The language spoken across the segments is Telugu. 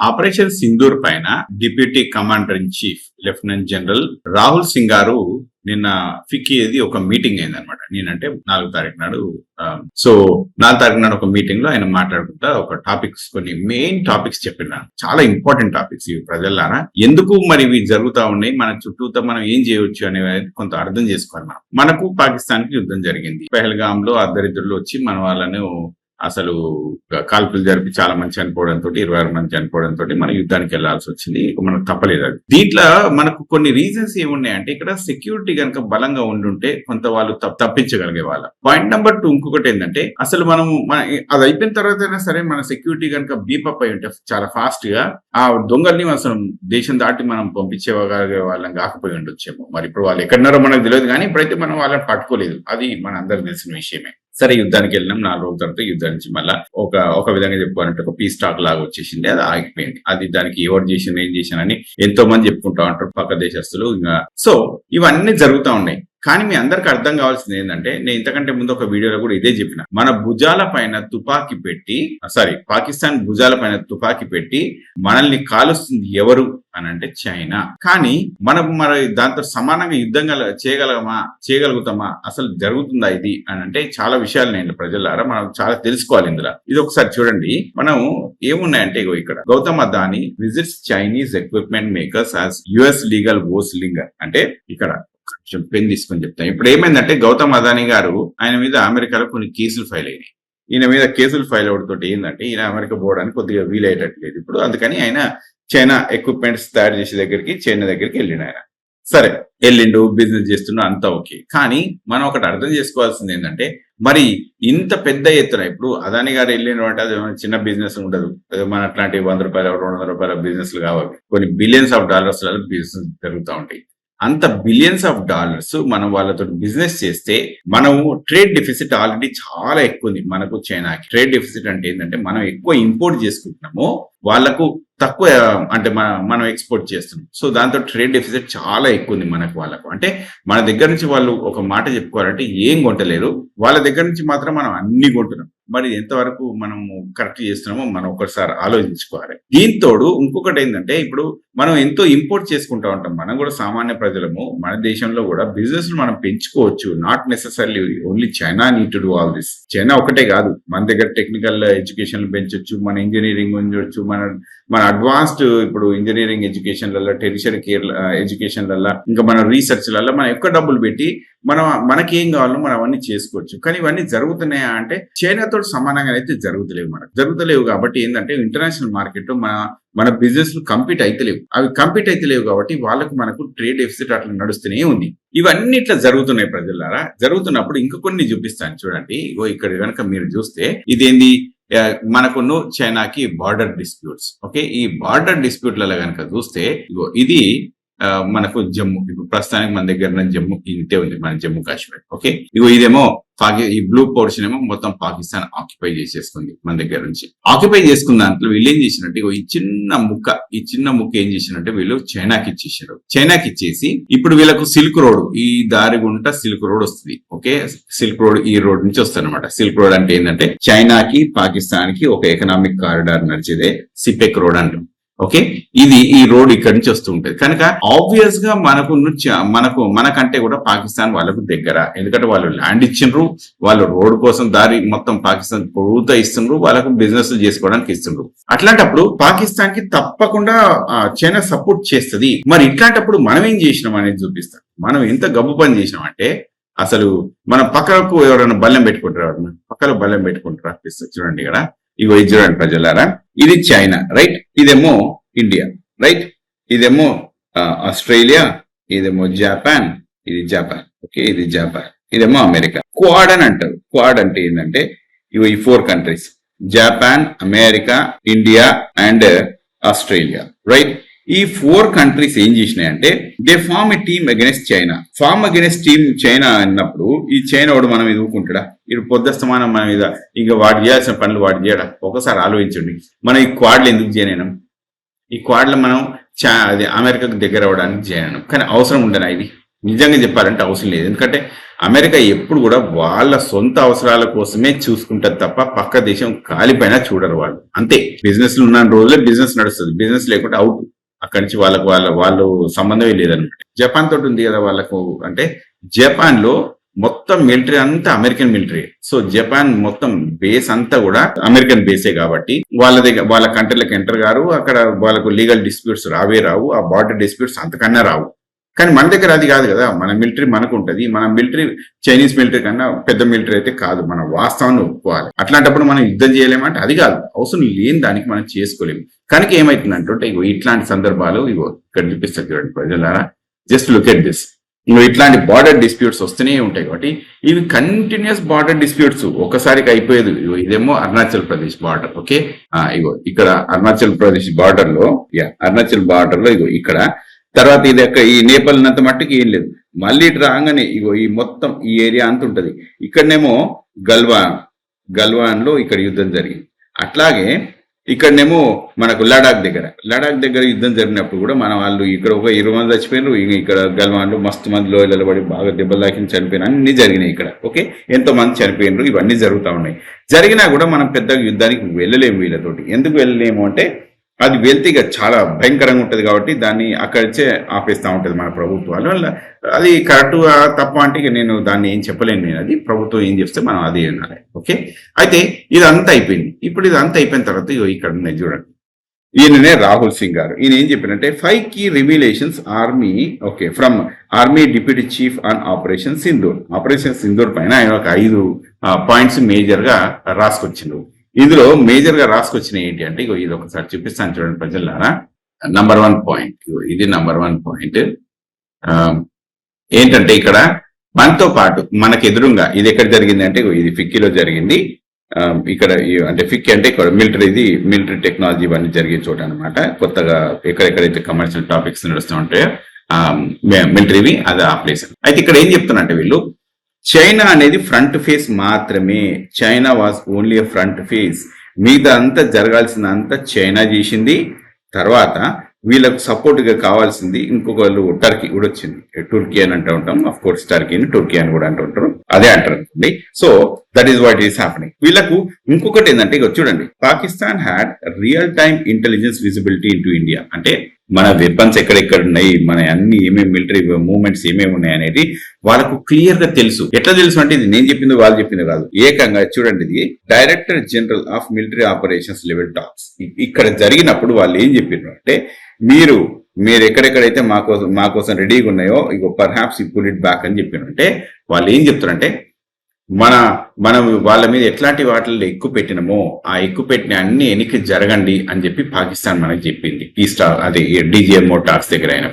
ఆపరేషన్ సింధూర్ పైన deputy commander in chief lieutenant general Rahul Singh గారు నిన్న ఫిక్కీది ఒక మీటింగ్ అయింది అనమాట నేనంటే నాలుగు తారీఖు నాడు సో నాలుగు తారీఖు నాడు ఒక మీటింగ్లో ఆయన మాట్లాడుకుంటా ఒక టాపిక్స్ కొన్ని మెయిన్ టాపిక్స్ చెప్పిన. చాలా ఇంపార్టెంట్ టాపిక్స్ ఇవి ప్రజల్లారా. ఎందుకు మరి ఇవి జరుగుతా ఉన్నాయి? మన చుట్టూతో మనం ఏం చేయవచ్చు అనేది కొంత అర్థం చేసుకోవాలి మనం. మనకు పాకిస్తాన్కి యుద్ధం జరిగింది. పెహల్గామ్లో అర్ధరిద్రులు వచ్చి మన వాళ్ళను అసలు కాల్పులు జరిపి చాలా మంది చనిపోవడంతో ఇరవై ఆరు మంది చనిపోవడంతో మన యుద్ధానికి వెళ్ళాల్సి వచ్చింది. మనకు తప్పలేదు అది. దీంట్లో మనకు కొన్ని రీజన్స్ ఏమున్నాయంటే ఇక్కడ సెక్యూరిటీ కనుక బలంగా ఉండుంటే కొంత వాళ్ళు తప్పించగలిగే వాళ్ళ. పాయింట్ నెంబర్ టూ ఇంకొకటి ఏంటంటే అసలు మనం మన అది అయిపోయిన తర్వాత అయినా సరే మన సెక్యూరిటీ కనుక బీపప్ అయి ఉంటే చాలా ఫాస్ట్గా ఆ దొంగల్ని అసలు దేశం దాటి మనం పంపించేవగలిగే వాళ్ళం కాకపోయి ఉండొచ్చేమో. మరి ఇప్పుడు వాళ్ళు ఎక్కడున్నారో మనకు తెలియదు కానీ ఇప్పుడైతే మనం వాళ్ళని పట్టుకోలేదు. అది మన అందరికి తెలిసిన విషయమే. సరే యుద్ధానికి వెళ్ళినాం. నాలుగు రోజుల తర్వాత యుద్ధం నుంచి మళ్ళీ ఒక ఒక విధంగా చెప్పుకోవాలంటే ఒక పీస్ టాక్ లాగా వచ్చేసింది. అది ఆగిపోయింది. అది దానికి ఎవరు చేసిన ఏం చేశానని ఎంతో మంది చెప్పుకుంటా ఉంటారు పక్క దేశస్తులు. ఇంకా సో ఇవన్నీ జరుగుతూ ఉన్నాయి. కానీ మీ అందరికి అర్థం కావాల్సింది ఏంటంటే నేను ఇంతకంటే ముందు ఒక వీడియోలో కూడా ఇదే చెప్పిన. మన భుజాల పైన తుపాకీ పెట్టి సారీ పాకిస్తాన్ భుజాల పైన తుపాకీ పెట్టి మనల్ని కాలుస్తుంది ఎవరు అని అంటే చైనా. కానీ మనం మరి దాంతో సమానంగా యుద్ధం గల చేయగలమా చేయగలుగుతామా అసలు జరుగుతుందా ఇది అని అంటే చాలా విషయాలు నేను ప్రజలారా మనం చాలా తెలుసుకోవాలి ఇందులో. ఇది ఒకసారి చూడండి. మనం ఏమున్నాయంటే ఇగో ఇక్కడ. Gautam Adani visits Chinese equipment makers as US legal woes linger అంటే ఇక్కడ కొంచెం పెన్ తీసుకొని చెప్తాను ఇప్పుడు ఏమైందంటే గౌతమ్ అదాని గారు ఆయన మీద అమెరికాలో కొన్ని కేసులు ఫైల్ అయినాయి. ఈయన మీద కేసులు ఫైల్ అవడంతో ఏంటంటే ఈయన అమెరికా పోవడానికి కొద్దిగా వీలయ్యేటట్లేదు ఇప్పుడు అందుకని ఆయన చైనా ఎక్విప్మెంట్స్ తయారు చేసే దగ్గరికి చైనా దగ్గరికి వెళ్ళిండు ఆయన. సరే వెళ్ళిండు బిజినెస్ చేస్తున్నా అంతా ఓకే. కానీ మనం ఒకటి అర్థం చేసుకోవాల్సింది ఏంటంటే మరి ఇంత పెద్ద ఎత్తున ఇప్పుడు అదాని గారు వెళ్ళిన అంటే అది చిన్న బిజినెస్ ఉండదు. మన అట్లాంటి వంద రూపాయల రెండు వందల రూపాయల బిజినెస్లు కావాలి. కొన్ని బిలియన్స్ ఆఫ్ డాలర్స్ బిజినెస్ జరుగుతూ ఉంటాయి. అంత బిలియన్స్ ఆఫ్ డాలర్స్ మనం వాళ్ళతో బిజినెస్ చేస్తే మనము ట్రేడ్ డెఫిసిట్ ఆల్రెడీ చాలా ఎక్కువ ఉంది మనకు చైనాకి. ట్రేడ్ డెఫిసిట్ అంటే ఏంటంటే మనం ఎక్కువ ఇంపోర్ట్ చేసుకుంటున్నాము వాళ్ళకు తక్కువ అంటే మన- మనం ఎక్స్పోర్ట్ చేస్తున్నాం. సో దాంతో ట్రేడ్ డెఫిసిట్ చాలా ఎక్కువ ఉంది మనకు వాళ్ళకు. అంటే మన దగ్గర నుంచి వాళ్ళు ఒక మాట చెప్పుకోవాలంటే ఏం కొంటలేరు వాళ్ళ దగ్గర నుంచి మాత్రం మనం అన్ని కొంటున్నాం మరి ఎంతవరకు మనం కరెక్ట్ చేస్తున్నామో మనం ఒకసారి ఆలోచించుకోవాలి. దీంతోడు ఇంకొకటి ఏంటంటే ఇప్పుడు మనం ఎంతో ఇంపోర్ట్ చేసుకుంటా ఉంటాం. మనం కూడా సామాన్య ప్రజలము మన దేశంలో కూడా బిజినెస్ మనం పెంచుకోవచ్చు. Not necessary only China need to do all this China ఒకటే కాదు. మన దగ్గర టెక్నికల్ ఎడ్యుకేషన్ పెంచొచ్చు మన ఇంజనీరింగ్ పెంచొచ్చు మన మన అడ్వాన్స్డ్ ఇప్పుడు ఇంజనీరింగ్ ఎడ్యుకేషన్లలో టెరిషరీ కేర్ ఎడ్యుకేషన్లలో ఇంకా మన రీసెర్చ్లలో మనం ఎక్కువ డబ్బులు పెట్టి మనం మనకేం కావాలో మనం అవన్నీ చేసుకోవచ్చు. కానీ ఇవన్నీ జరుగుతున్నాయా అంటే చైనాతో సమానంగా అయితే జరుగుతలేవు మనకు. జరుగుతలేవు కాబట్టి ఏంటంటే ఇంటర్నేషనల్ మార్కెట్ మన మన బిజినెస్ కంపీట్ అయితలేవు. అవి కంపీట్ అయితలేవు కాబట్టి వాళ్ళకు మనకు ట్రేడ్ డెఫిసిట్ అట్లా నడుస్తూనే ఉంది. ఇవన్నీ ఇట్లా జరుగుతున్నాయి ప్రజలారా. జరుగుతున్నప్పుడు ఇంకా కొన్ని చూపిస్తాను చూడండి. ఇగో ఇక్కడ కనుక మీరు చూస్తే ఇదేంది? ఆ, చైనాకి బార్డర్ డిస్ప్యూట్స్ ఓకే? ఈ బార్డర్ డిస్ప్యూట్లలో కనుక చూస్తే ఇగో ఇది ఆ, మనకు జమ్మూ ఇప్పుడు ప్రస్తుతానికి మన దగ్గర జమ్మూ ఇంతే ఉంది మన జమ్మూ కాశ్మీర్ ఓకే? ఇగో ఇదేమో పాకి ఈ బ్లూ పోర్షన్ ఏమో మొత్తం పాకిస్తాన్ ఆక్యుపై చేసేసుకుంది మన దగ్గర నుంచి. ఆక్యుపై చేసుకున్న దాంట్లో వీళ్ళు ఏం చేసినట్టు ఈ చిన్న ముక్క ఈ చిన్న ముక్క ఏం చేసినట్టే వీళ్ళు చైనాకి ఇచ్చేసారు చైనాకి ఇచ్చేసి ఇప్పుడు వీళ్ళకు సిల్క్ రోడ్ ఈ దారి గుంట సిల్క్ రోడ్ వస్తుంది. ఓకే? సిల్క్ రోడ్ ఈ రోడ్ నుంచి వస్తుంది అనమాట సిల్క్ రోడ్ అంటే ఏంటంటే చైనాకి పాకిస్తాన్కి ఒక ఎకనామిక్ కారిడార్ నడిచేదే సిపెక్ రోడ్ అంటాం. ఓకే? ఇది ఈ రోడ్ ఇక్కడి నుంచి వస్తూ ఉంటది. కనుక ఆబ్వియస్గా మనకు నుంచి- మనకు మనకంటే కూడా పాకిస్తాన్ వాళ్ళకు దగ్గర. ఎందుకంటే వాళ్ళు ల్యాండ్ ఇచ్చిండ్రు వాళ్ళు రోడ్ కోసం దారి మొత్తం పాకిస్తాన్ పొడుగుతా ఇస్తుండ్రు వాళ్ళకు బిజినెస్ చేసుకోవడానికి ఇస్తుండ్రు. అట్లాంటప్పుడు పాకిస్తాన్కి తప్పకుండా చైనా సపోర్ట్ చేస్తుంది. మరి ఇట్లాంటప్పుడు మనం ఏం చేసినాం అనేది చూపిస్తాం. మనం ఎంత గబ్బు పని చేసినాం అంటే అసలు మన పక్కకు ఎవరైనా బల్లెం పెట్టుకుంటారు? ఎవరైనా పక్కలో బల్లెం పెట్టుకుంటారు? చూడండి ఇక్కడ. ఇగో ఇది చూడండి ప్రజలారా ఇది చైనా రైట్? ఇదేమో ఇండియా రైట్? ఇదేమో ఆస్ట్రేలియా ఇదేమో జపాన్ ఇది జపాన్ ఓకే? ఇది జపాన్ ఇదేమో అమెరికా. క్వాడ్ అని అంటారు. క్వాడ్ అంటే ఏంటంటే ఇవి ఈ four countries Japan America India and Australia right? ఈ ఫోర్ కంట్రీస్ ఏం చేసినాయంటే they form a team against China form against team China అన్నప్పుడు ఈ చైనా వాడు మనం ఎదుర్కొంటాడా? ఇప్పుడు పొద్దుస్తమానం మన మీద ఇంకా వాడు చేయాల్సిన పనులు వాడు చేయడా? ఒకసారి ఆలోచించండి. మనం ఈ క్వాడ్లు ఎందుకు చేయలేనం? ఈ క్వాడ్లు మనం చా అది అమెరికాకు దగ్గర అవ్వడానికి చేయను కానీ అవసరం ఉండనా ఇది? నిజంగా చెప్పాలంటే అవసరం లేదు. ఎందుకంటే అమెరికా ఎప్పుడు కూడా వాళ్ళ సొంత అవసరాల కోసమే చూసుకుంటారు తప్ప పక్క దేశం కాలిపైన చూడరు వాళ్ళు. అంతే. బిజినెస్ ఉన్న రోజులే బిజినెస్ నడుస్తుంది. బిజినెస్ లేకుంటే అవుట్ అక్కడి నుంచి వాళ్ళకు వాళ్ళ వాళ్ళు సంబంధమే లేదనమాట. జపాన్ తోటి ఉంది కదా వాళ్ళకు అంటే జపాన్లో మొత్తం మిలిటరీ అంతా అమెరికన్ మిలిటరీ. సో జపాన్ మొత్తం బేస్ అంతా కూడా అమెరికన్ బేసే కాబట్టి వాళ్ళ దగ్గర వాళ్ళ కంట్రీలకు ఎంటర్ గారు అక్కడ వాళ్ళకు లీగల్ డిస్ప్యూట్స్ రావే రావు ఆ బార్డర్ డిస్ప్యూట్స్ అంతకన్నా రావు. కానీ మన దగ్గర అది కాదు కదా. మన మిలిటరీ మనకు ఉంటుంది మన మిలిటరీ చైనీస్ మిలిటరీ కన్నా పెద్ద మిలిటరీ అయితే కాదు. మన వాస్తవాన్ని ఒప్పుకోవాలి. అట్లాంటప్పుడు మనం యుద్ధం చేయలేమంటే అది కాదు. అవసరం లేని దానికి మనం చేసుకోలేము. కనుక ఏమైతుందంటే ఇగో ఇట్లాంటి సందర్భాలు ఇగో ఇక్కడ చూపిస్తారు చూడండి ప్రజలారా. జస్ట్ లుక్ ఎట్ దిస్ ఇగో ఇట్లాంటి బార్డర్ డిస్ప్యూట్స్ వస్తూనే ఉంటాయి కాబట్టి ఇవి కంటిన్యూస్ బార్డర్ డిస్ప్యూట్స్ ఒకసారికి అయిపోయేది. ఇగో ఇదేమో అరుణాచల్ ప్రదేశ్ బార్డర్ ఓకే ఇగో ఇక్కడ అరుణాచల్ ప్రదేశ్ బార్డర్లో అరుణాచల్ బార్డర్లో ఇగో ఇక్కడ తర్వాత ఇది యొక్క ఈ నేపల్నంత మట్టుకు మట్టుకి ఏం లేదు. మళ్ళీ ఇటు రాగానే ఇగో ఈ మొత్తం ఈ ఏరియా అంత ఉంటుంది. ఇక్కడనేమో గల్వాన్ గల్వాన్లో ఇక్కడ యుద్ధం జరిగింది. అట్లాగే ఇక్కడనేమో మనకు లడాక్ దగ్గర. లడాక్ దగ్గర యుద్ధం జరిగినప్పుడు కూడా మన వాళ్ళు ఇక్కడ ఒక ఇరవై మంది చచ్చిపోయినారు ఇక్కడ గల్వాన్లు మస్తు మంది లోయలలో పడి బాగా దెబ్బలు దాకిన చనిపోయిన అన్ని జరిగినాయి ఇక్కడ. ఓకే? ఎంతో మంది చనిపోయినారు ఇవన్నీ జరుగుతూ ఉన్నాయి. జరిగినా కూడా మనం పెద్దగా యుద్ధానికి వెళ్ళలేము వీళ్ళతోటి. ఎందుకు వెళ్ళలేము అంటే అది వెళ్తే ఇక చాలా భయంకరంగా ఉంటుంది కాబట్టి దాన్ని అక్కడిచే ఆపేస్తూ ఉంటుంది మన ప్రభుత్వాలు. వల్ల అది కరెక్ట్ తప్ప అంటే ఇక నేను దాన్ని ఏం చెప్పలేను నేను. అది ప్రభుత్వం ఏం చేస్తే మనం అది వినాలి ఓకే? అయితే ఇది అంతా అయిపోయింది. ఇప్పుడు ఇది అంతా అయిపోయిన తర్వాత ఇగో ఇక్కడ ఉన్నాయి చూడండి. ఈయననే రాహుల్ సింగ్ గారు. ఈయన ఏం చెప్పినంటే five key revelations army okay from army deputy chief on operation Sindoor operation Sindoor పైన ఆయన ఒక ఐదు పాయింట్స్ మేజర్గా రాసుకొచ్చిండు. ఇందులో మేజర్గా రాసుకొచ్చిన ఏంటి అంటే ఇగో ఇది ఒకసారి చూపిస్తాను చూడండి ప్రజలారా. నంబర్ వన్ పాయింట్ ఇది నంబర్ వన్ పాయింట్ ఏంటంటే ఇక్కడ మనతో పాటు మనకు ఎదురుగా ఇది ఎక్కడ జరిగింది అంటే ఇది ఫిక్కీలో జరిగింది. ఇక్కడ అంటే ఫిక్కీ అంటే ఇక్కడ మిలిటరీది మిలిటరీ టెక్నాలజీ ఇవన్నీ జరిగే చోట అనమాట కొత్తగా ఎక్కడెక్కడైతే కమర్షియల్ టాపిక్స్ నడుస్తూ ఉంటాయో మిలిటరీవి అది ఆ ప్లేస్ అయితే ఇక్కడ ఏం చెప్తున్నట్టే వీళ్ళు చైనా అనేది ఫ్రంట్ ఫేస్ మాత్రమే. China was only front face. మిగతా అంతా జరగాల్సిన అంతా చైనా చేసింది. తర్వాత వీళ్ళకు సపోర్ట్గా కావాల్సింది ఇంకొకళ్ళు టర్కీ కూడా వచ్చింది. టుర్కీ అని అంటూ ఉంటాం. అఫ్ కోర్స్ టర్కీని టుర్కీ అని కూడా అంటూ ఉంటారు. అదే అంటారు so that is what is happening వీళ్ళకు ఇంకొకటి ఏంటంటే ఇక చూడండి. Pakistan had real time intelligence visibility in India అంటే మన వెపన్స్ ఎక్కడెక్కడ ఉన్నాయి మన అన్ని ఏమేమి మిలిటరీ మూవ్మెంట్స్ ఏమేమి ఉన్నాయి అనేది వాళ్ళకు క్లియర్గా తెలుసు. ఎట్లా తెలుసు అంటే ఇది నేను చెప్పింది వాళ్ళు చెప్పింది కాదు. ఏకంగా చూడండి ఇది director general of military operations level talks ఇక్కడ జరిగినప్పుడు వాళ్ళు ఏం చెప్పారు అంటే మీరు మీరు ఎక్కడెక్కడైతే మా కోసం మా కోసం రెడీగా ఉన్నాయో ఇక పర్హాప్స్ ఈ పుల్ ఇట్ బ్యాక్ అని చెప్పారు అంటే వాళ్ళు ఏం చెప్తారంటే మన మనం వాళ్ళ మీద ఎట్లాంటి వాటిల్లో ఎక్కువ పెట్టినమో ఆ ఎక్కువ పెట్టిన అన్ని ఎన్నిక జరగండి అని చెప్పి పాకిస్తాన్ మనకి చెప్పింది. ఈ స్టార్ అది డిజిఎంఓ టాక్స్ దగ్గర అయిన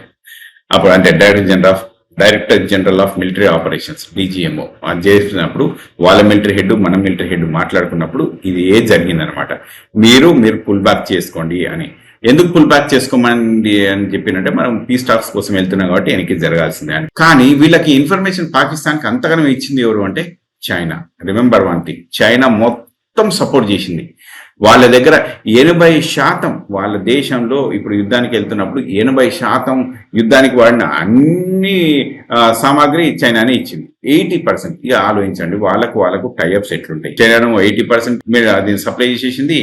అప్పుడు అంటే director general of director general of military operations DGMO. అది చేసినప్పుడు వాళ్ళ మిలిటరీ హెడ్ మన మిలిటరీ హెడ్ మాట్లాడుకున్నప్పుడు ఇది ఏ జరిగిందనమాట. మీరు మీరు పుల్ బ్యాక్ చేసుకోండి అని. ఎందుకు పుల్ బ్యాక్ చేసుకోమండి అని చెప్పినంటే మనం పీస్ టాక్స్ కోసం వెళ్తున్నాం కాబట్టి వెనక్కి జరగాల్సిందే అని. కానీ వీళ్ళకి ఇన్ఫర్మేషన్ పాకిస్తాన్కి అంతగానో ఇచ్చింది ఎవరు అంటే China remember one thing China మొత్తం సపోర్ట్ చేసింది. వాళ్ళ దగ్గర ఎనభై శాతం వాళ్ళ దేశంలో ఇప్పుడు యుద్ధానికి వెళ్తున్నప్పుడు ఎనభై శాతం యుద్ధానికి వాడిన అన్ని సామాగ్రి చైనానే ఇచ్చింది. Eighty percent. ఇక ఆలోచించండి. వాళ్ళకు వాళ్ళకు టైఅప్స్ ఎట్లుంటాయి? చైనా ఎయిటీ పర్సెంట్ మీరు అది సప్లై చేసేసింది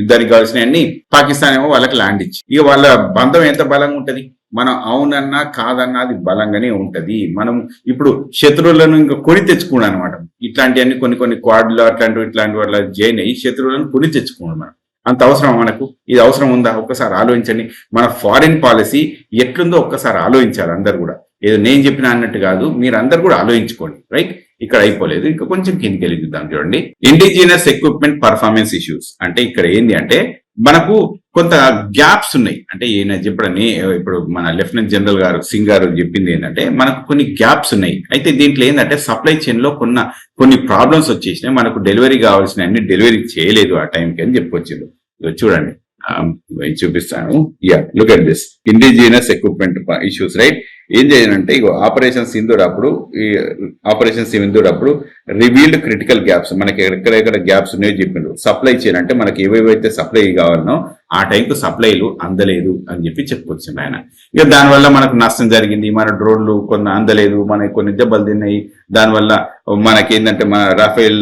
యుద్ధానికి కావాల్సిన అన్ని పాకిస్తాన్ ఏమో వాళ్ళకి ల్యాండ్ ఇచ్చి ఇక వాళ్ళ బంధం ఎంత బలంగా ఉంటుంది? మనం అవునన్నా కాదన్నా అది బలంగానే ఉంటది. మనం ఇప్పుడు శత్రువులను ఇంకా కొని తెచ్చుకున్నాం అనమాట ఇట్లాంటివన్నీ కొన్ని కొన్ని క్వాడ్లు అట్లాంటివి ఇట్లాంటి వాళ్ళ జైన్ అయ్యి శత్రువులను కొని తెచ్చుకున్నాం మనం. అంత అవసరం మనకు? ఇది అవసరం ఉందా? ఒక్కసారి ఆలోచించండి. మన ఫారిన్ పాలసీ ఎట్లుందో ఒక్కసారి ఆలోచించాలి అందరు కూడా. ఏదో నేను చెప్పిన అన్నట్టు కాదు మీరు అందరు కూడా ఆలోచించుకోండి. రైట్? ఇక్కడ అయిపోలేదు. ఇంకా కొంచెం కిందికి వెళ్ళి చూడండి. ఇండిజినస్ ఎక్విప్మెంట్ పర్ఫార్మెన్స్ ఇష్యూస్ అంటే ఇక్కడ ఏంది అంటే మనకు కొంత గ్యాప్స్ ఉన్నాయి. అంటే ఈయన చెప్పడని ఇప్పుడు మన లెఫ్టినెంట్ జనరల్ గారు సింగ్ గారు చెప్పింది ఏంటంటే మనకు కొన్ని గ్యాప్స్ ఉన్నాయి. అయితే దీంట్లో ఏంటంటే సప్లై చైన్లో కొన్న కొన్ని ప్రాబ్లమ్స్ వచ్చేసినాయి. మనకు డెలివరీ కావాల్సిన అన్ని డెలివరీ చేయలేదు ఆ టైంకి అని చెప్పొచ్చింది చూడండి. చూపిస్తాను. Yeah look at this indigenous equipment issues right ఏం చేయాలంటే ఇగో ఆపరేషన్ సింధూర్ అప్పుడు ఈ ఆపరేషన్ సింధూర్ అప్పుడు రివీల్డ్ క్రిటికల్ గ్యాప్స్ మనకి ఎక్కడెక్కడ గ్యాప్స్ ఉన్నాయో చెప్పిండ్రు సప్లై చేయాలంటే మనకి ఏవేవైతే సప్లై కావాలనో ఆ టైంకు సప్లైలు అందలేదు అని చెప్పి చెప్పుకొచ్చిండు ఆయన. ఇక దానివల్ల మనకు నష్టం జరిగింది. మన డ్రోన్లు కొన్ని అందలేదు మనకి కొన్ని దెబ్బలు తిన్నాయి. దానివల్ల మనకి ఏంటంటే మన రాఫేల్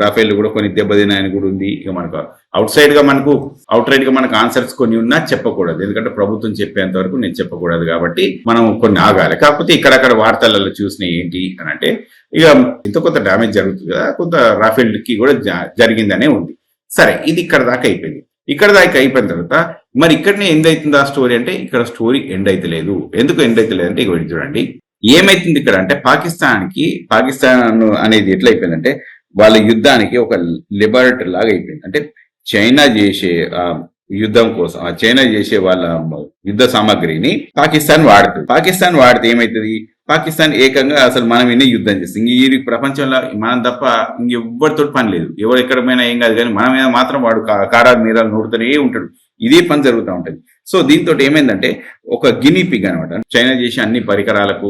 రాఫేల్ కూడా కొన్ని దెబ్బతిన్నాయని కూడా ఉంది. ఇక మనకు అవుట్ సైడ్గా మనకు అవుట్ రైట్గా మనకు ఆన్సర్స్ కొన్ని ఉన్నా చెప్పకూడదు. ఎందుకంటే ప్రభుత్వం చెప్పేంత వరకు నేను చెప్పకూడదు కాబట్టి మనం కొన్ని ఆగాలి. కాకపోతే ఇక్కడక్కడ వార్తలలో చూసిన ఏంటి అని అంటే ఇక ఇంత కొంత డ్యామేజ్ జరుగుతుంది కదా కొంత రాఫెల్కి కూడా జ- జరిగిందనే ఉంది. సరే ఇది ఇక్కడ దాకా అయిపోయింది. ఇక్కడ దాకా అయిపోయిన తర్వాత మరి ఇక్కడనే ఎండ్ అవుతుంది ఆ స్టోరీ అంటే ఇక్కడ స్టోరీ ఎండ్ అయితలేదు ఎందుకు ఎండ్ అయితలేదు అంటే ఇక చూడండి. ఏమైతుంది ఇక్కడ అంటే పాకిస్తాన్కి పాకిస్తాన్ అనేది ఎట్లా అయిపోయిందంటే వాళ్ళ యుద్ధానికి ఒక లిబరేటరీ లాగా అయిపోయింది. అంటే చైనా చేసే యుద్ధం కోసం ఆ చైనా చేసే వాళ్ళ యుద్ధ సామాగ్రిని పాకిస్తాన్ వాడుతుంది. పాకిస్తాన్ వాడితే ఏమైతుంది? పాకిస్తాన్ ఏకంగా అసలు మనం ఎన్ని యుద్ధం చేస్తాం? ఇంక ఈ ప్రపంచంలో మనం తప్ప ఇంకెవ్వరితో పని లేదు. ఎవరు ఎక్కడ పోయినా ఏం కాదు కానీ మన మీద మాత్రం వాడు కారాలు మీరాలు నూడుతూనే ఉంటాడు. ఇదే పని జరుగుతూ ఉంటుంది. సో దీంతో ఏమైందంటే ఒక గిని పిగ్ అనమాట చైనా చేసే అన్ని పరికరాలకు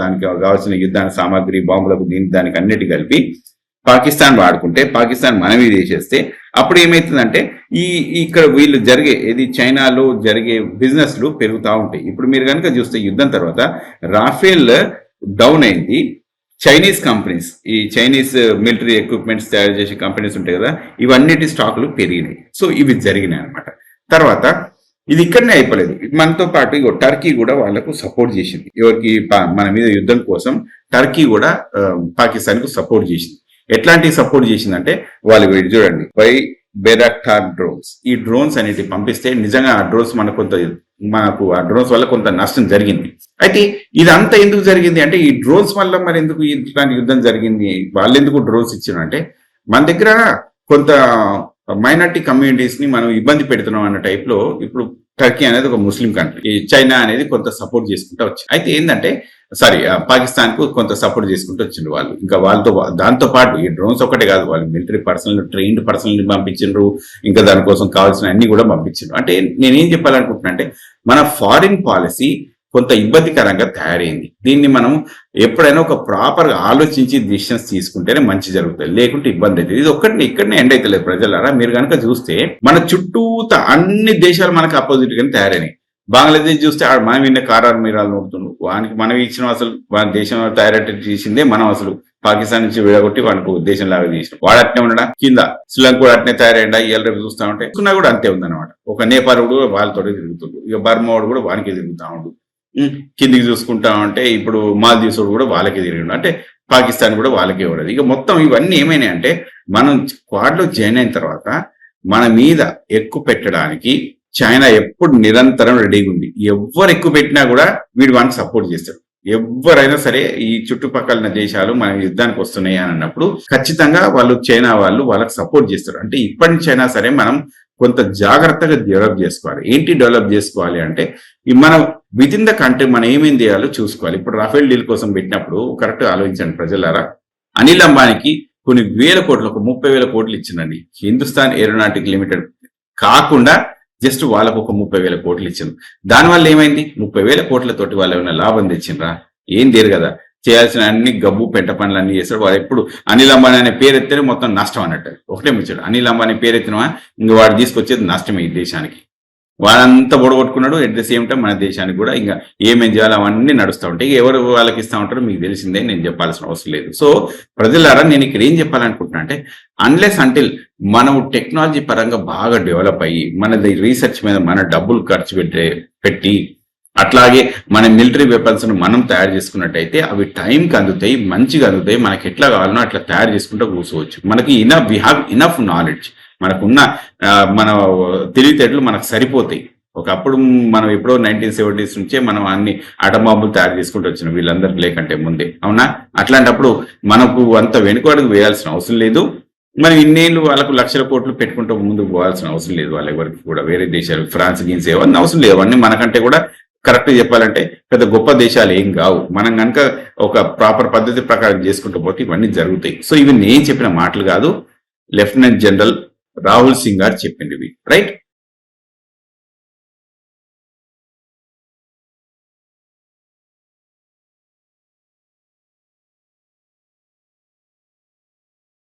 దానికి కావాల్సిన యుద్ధానికి సామాగ్రి బాంబులకు దీనికి దానికి అన్నిటి కలిపి పాకిస్తాన్ వాడుకుంటే పాకిస్తాన్ మనవి చేసేస్తే అప్పుడు ఏమైతుందంటే ఈ ఇక్కడ వీళ్ళు జరిగే ఇది చైనాలో జరిగే బిజినెస్లు పెరుగుతూ ఉంటాయి. ఇప్పుడు మీరు కనుక చూస్తే యుద్ధం తర్వాత రాఫేల్ డౌన్ అయింది. చైనీస్ కంపెనీస్ ఈ చైనీస్ మిలిటరీ ఎక్విప్మెంట్స్ తయారు చేసే కంపెనీస్ ఉంటాయి కదా ఇవన్నిటి స్టాకులు పెరిగినాయి. సో ఇవి జరిగినాయి అనమాట తర్వాత ఇది ఇక్కడనే అయిపోలేదు. మనతో పాటు ఇగో టర్కీ కూడా వాళ్ళకు సపోర్ట్ చేసింది. ఎవరికి మన మీద యుద్ధం కోసం టర్కీ కూడా పాకిస్తాన్కు సపోర్ట్ చేసింది. ఎట్లాంటి సపోర్ట్ చేసిందంటే వాళ్ళు వీడు చూడండి బై బెరక్టార్ డ్రోన్స్. ఈ డ్రోన్స్ అనేటి పంపిస్తే నిజంగా ఆ డ్రోన్స్ మనకు కొంత మనకు ఆ డ్రోన్స్ వల్ల కొంత నష్టం జరిగింది. అయితే ఇదంతా ఎందుకు జరిగింది అంటే ఈ డ్రోన్స్ వల్ల మరి ఎందుకు ఇట్లాంటి యుద్ధం జరిగింది? వాళ్ళు ఎందుకు డ్రోన్స్ ఇచ్చారు అంటే మన దగ్గర కొంత మైనార్టీ కమ్యూనిటీస్ని మనం ఇబ్బంది పెడుతున్నాం అన్న టైప్లో ఇప్పుడు టర్కీ అనేది ఒక ముస్లిం కంట్రీ చైనా అనేది కొంత సపోర్ట్ చేసుకుంటూ వచ్చింది. అయితే ఏంటంటే సారీ పాకిస్తాన్కు కొంత సపోర్ట్ చేసుకుంటూ వచ్చిండ్రు వాళ్ళు. ఇంకా వాళ్ళతో దాంతో పాటు ఈ డ్రోన్స్ ఒకటే కాదు వాళ్ళు మిలిటరీ పర్సనల్ ట్రైన్డ్ పర్సనల్ పంపించిండ్రు. ఇంకా దానికోసం కావాల్సిన అన్ని కూడా పంపించిండ్రు. అంటే నేనేం చెప్పాలనుకుంటున్నా అంటే మన ఫారిన్ పాలసీ కొంత ఇబ్బందికరంగా తయారైంది. దీన్ని మనం ఎప్పుడైనా ఒక ప్రాపర్గా ఆలోచించి డిసిషన్స్ తీసుకుంటేనే మంచి జరుగుతుంది. లేకుంటే ఇబ్బంది అవుతుంది. ఇది ఒక్కటి ఇక్కడనే ఎండ్ అవుతలేదు ప్రజలారా. మీరు కనుక చూస్తే మన చుట్టూత అన్ని దేశాలు మనకు అపోజిట్ గానే తయారైనాయి. బంగ్లాదేశ్ చూస్తే ఆడ మనం విన్న కారాలు మీరాలు నోడుతుండ్రు వానికి మనం ఇచ్చిన అసలు మన దేశం తయారట్టు చేసిందే మనం అసలు. పాకిస్తాన్ నుంచి విడగొట్టి వాడికి దేశం లాగా చేసిన వాడు అట్నే ఉండడా కింద. శ్రీలంక కూడా అట్నే తయారైండా ఇవాళ రేపు చూస్తా ఉంటే. చూస్తున్నా కూడా అంతే ఉందన్నమాట. ఒక నేపాల్ కూడా వాళ్ళతో తిరుగుతుండ్రు ఇక బర్మా వాడు కూడా వానికి తిరుగుతా ఉండు. కిందికి చూసుకుంటామంటే ఇప్పుడు మాల్దీవ్స్ కూడా వాళ్ళకే తిరిగిండు. అంటే పాకిస్తాన్ కూడా వాళ్ళకే ఉండదు ఇక మొత్తం ఇవన్నీ ఏమైనాయి అంటే మనం క్వాడ్లో జాయిన్ అయిన తర్వాత మన మీద ఎక్కువ పెట్టడానికి చైనా ఎప్పుడు నిరంతరం రెడీగా ఉంది. ఎవరు ఎక్కువ పెట్టినా కూడా వీడు వానికి సపోర్ట్ చేస్తాడు. ఎవరైనా సరే ఈ చుట్టుపక్కల దేశాలు మన యుద్ధానికి వస్తున్నాయి అని అన్నప్పుడు ఖచ్చితంగా వాళ్ళు చైనా వాళ్ళు వాళ్ళకి సపోర్ట్ చేస్తారు. అంటే ఇప్పటి నుంచి అయినా సరే మనం కొంత జాగ్రత్తగా డెవలప్ చేసుకోవాలి. ఏంటి డెవలప్ చేసుకోవాలి అంటే మనం విత్ ఇన్ ద కంట్రీ మనం ఏమేం చేయాలో చూసుకోవాలి. ఇప్పుడు రాఫేల్ డీల్ కోసం పెట్టినప్పుడు కరెక్ట్ ఆలోచించండి ప్రజలారా. అనిల్ అంబానీకి కొన్ని వేల కోట్లు ఒక ముప్పై వేల కోట్లు ఇచ్చిందండి. హిందుస్థాన్ ఏరోనాటిక్ లిమిటెడ్ కాకుండా జస్ట్ వాళ్ళకు ఒక ముప్పై వేల కోట్లు ఇచ్చింది. దానివల్ల ఏమైంది? ముప్పై వేల కోట్లతోటి వాళ్ళు ఏమైనా లాభం తెచ్చిండ్రా? ఏం తీరు కదా? చేయాల్సిన అన్ని గబ్బు పెంట పనులు అన్ని చేస్తాడు. వాడు ఎప్పుడు అనిల్ అంబానీ అనే పేరు ఎత్తేనే మొత్తం నష్టం అన్నట్టు. ఒకటే ముచ్చాడు అనిల్ అంబానీ పేరు ఎత్తినవా? ఇంక వాడు తీసుకొచ్చేది నష్టమే ఈ దేశానికి. వాడంతా పొడగొట్టుకున్నాడు ఎట్ ద సేమ్ టైం మన దేశానికి కూడా ఇంకా ఏమేం చేయాలో అవన్నీ నడుస్తూ ఉంటాయి. ఎవరు వాళ్ళకి ఇస్తా ఉంటారో మీకు తెలిసిందే. నేను చెప్పాల్సిన అవసరం లేదు. సో ప్రజలారా నేను ఇక్కడ ఏం చెప్పాలనుకుంటున్నా అంటే అన్లెస్ అంటిల్ మనం టెక్నాలజీ పరంగా బాగా డెవలప్ అయ్యి మన రీసెర్చ్ మీద మన డబ్బులు ఖర్చు పెట్టే పెట్టి అట్లాగే మన మిలిటరీ వెపన్స్ను మనం తయారు చేసుకున్నట్టయితే అవి టైంకి అందుతాయి మంచిగా అందుతాయి మనకి ఎట్లా కావాలనో అట్లా తయారు చేసుకుంటూ కూర్చోవచ్చు. మనకి enough we have enough knowledge మనకున్న మన తెలివితేటలు మనకు సరిపోతాయి. ఒకప్పుడు మనం ఎప్పుడో నైన్టీన్ సెవెంటీస్ నుంచే మనం అన్ని ఆటోమాబుల్ తయారు చేసుకుంటూ వచ్చినాం వీళ్ళందరికీ లేకంటే ముందే. అవునా? అట్లాంటప్పుడు మనకు అంత వెనుకడుగు వేయాల్సిన అవసరం లేదు. మనం ఇన్నేళ్ళు వాళ్ళకు లక్షల కోట్లు పెట్టుకుంటూ ముందుకు పోవాల్సిన అవసరం లేదు వాళ్ళ ఎవరికి కూడా. వేరే దేశాలు ఫ్రాన్స్ గీన్స్ ఏవన్నీ అవసరం లేదు. అవన్నీ మనకంటే కూడా కరెక్ట్ చెప్పాలంటే పెద్ద గొప్ప దేశాలు ఏం కావు. మనం కనుక ఒక ప్రాపర్ పద్ధతి ప్రకారం చేసుకుంటూ పోతే ఇవన్నీ జరుగుతాయి. సో ఇవి నేను చెప్పిన మాటలు కాదు. లెఫ్టినెంట్ జనరల్ రాహుల్ సింగ్ గారు చెప్పింది రైట్?